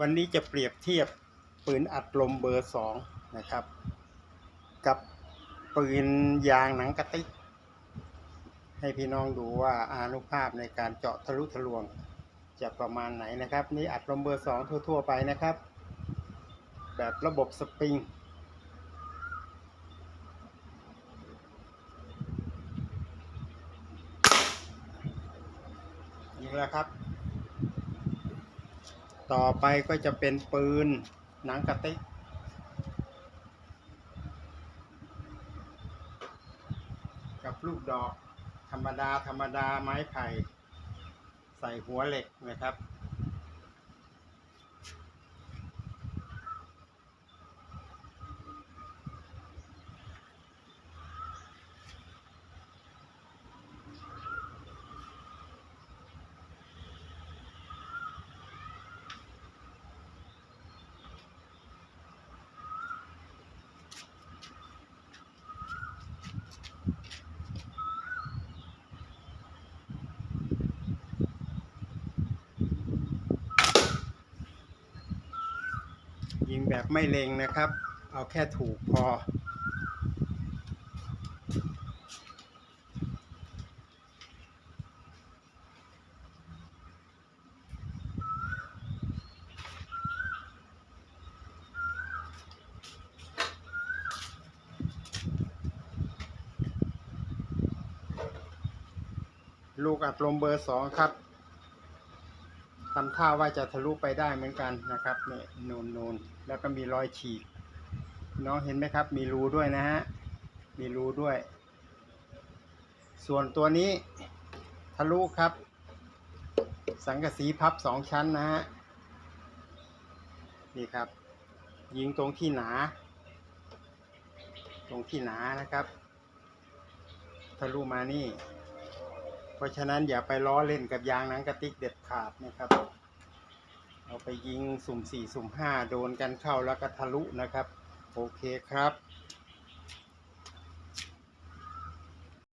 วันนี้จะเปรียบเทียบปืนอัดลมเบอร์สองนะครับ กับปืนยางหนังกระติก ให้พี่น้องดูว่าอานุภาพในการเจาะทะลุทะลวงจะประมาณไหนนะครับ นี่อัดลมเบอร์สองทั่ว ๆ ไปนะครับ แบบระบบสปริงนี่แหละครับ ต่อไปก็จะเป็นปืนหนังกระติกกับลูกดอกธรรมดาธรรมดาไม้ไผ่ใส่หัวเหล็กนะครับ ยิงแบบไม่เล็งนะครับ เอาแค่ถูกพอ ลูกอัดลมเบอร์สองครับ ทำท่าว่าจะทะลุไปได้เหมือนกันนะครับเนี่ยนูนนูนแล้วก็มีรอยฉีกน้องเห็นไหมครับ มีรูด้วยนะฮะมีรูด้วย ส่วนตัวนี้ทะลุครับ สังกะสีพับสองชั้นนะฮะนี่ครับ ยิงตรงที่หนา ตรงที่หนานะครับ ทะลุมานี่ ราะฉะนั้นอย่าไปล้อเล่นกับยางหนังกระติกเด็ดขาดนะครับ เอาไปยิงสุ่มสี่สุ่มห้าโดนกันเข้าแล้วก็ทะลุนะครับ โอเคครับ